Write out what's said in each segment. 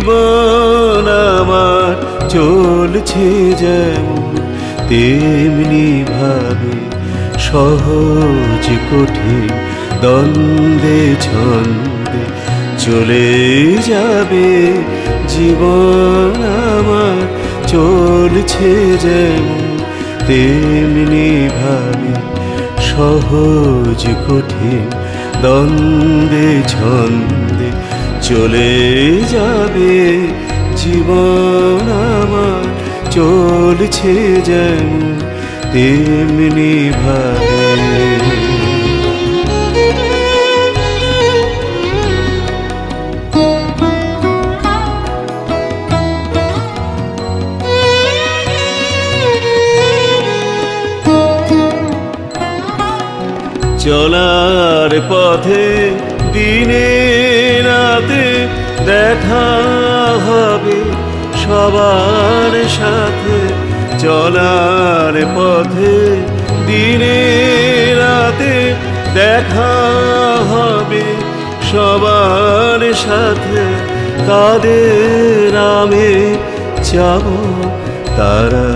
জীবন আমার চলছে যেমন তেমনি ভাবে সহজ কঠিন, দ্বন্দ্বে ছন্দে চলে যাবে জীবন আমার চলছে যেমন তেমনি ভাবে সহজ কঠিন, দ্বন্দ্বে ছন্দে চলে যাবে জীবন আমার চলছে যেমন তেমনি ভাবে। চলার পথে দিনে রাতে দেখা হবে সবার সাথে চলার পথে। দিনে রাতে দেখা হবে সবার সাথে। তাদের আমি যাব তারা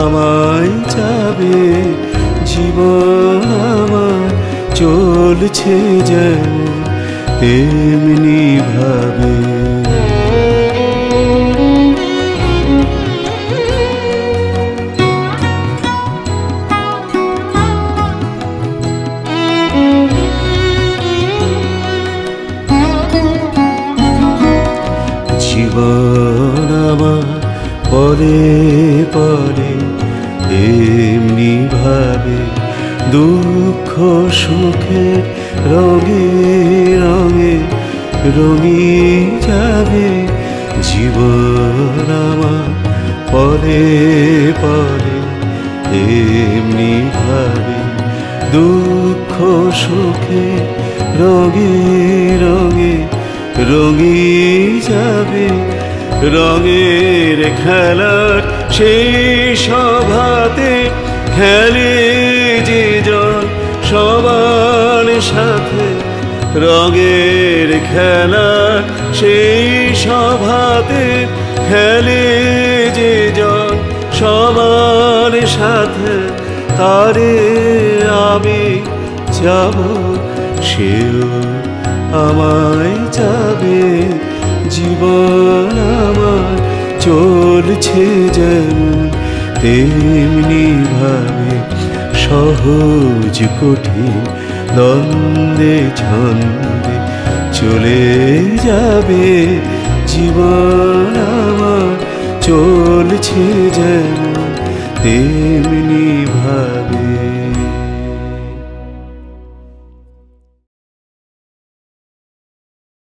আমায় যাবে জীবন। চলছে যেমন তেমনি ভাবে। জীবন আমার পরে পরে এমনি ভাবে। দুঃখ সুখে রঙে রঙে রঙি যাবে জীবন আমার পরে পরে, এমনি ভাবে দুঃখ সুখে রঙে রঙে রঙি যাবে রঙের খেলার সেই সভাতে খেলে সাথে রঙের খেলা, সেই সভাতে খেলে যে জন সবার সাথে, তারে আমি যাব, সেও আমায় যাবে জীবন আমার চলছে যেমন তেমনি ভাবে সহজ কঠিন। দ্বন্দ্বে ছন্দে চলে যাবে জীবন আমার। চলছে যেন তেমনি ভাবে।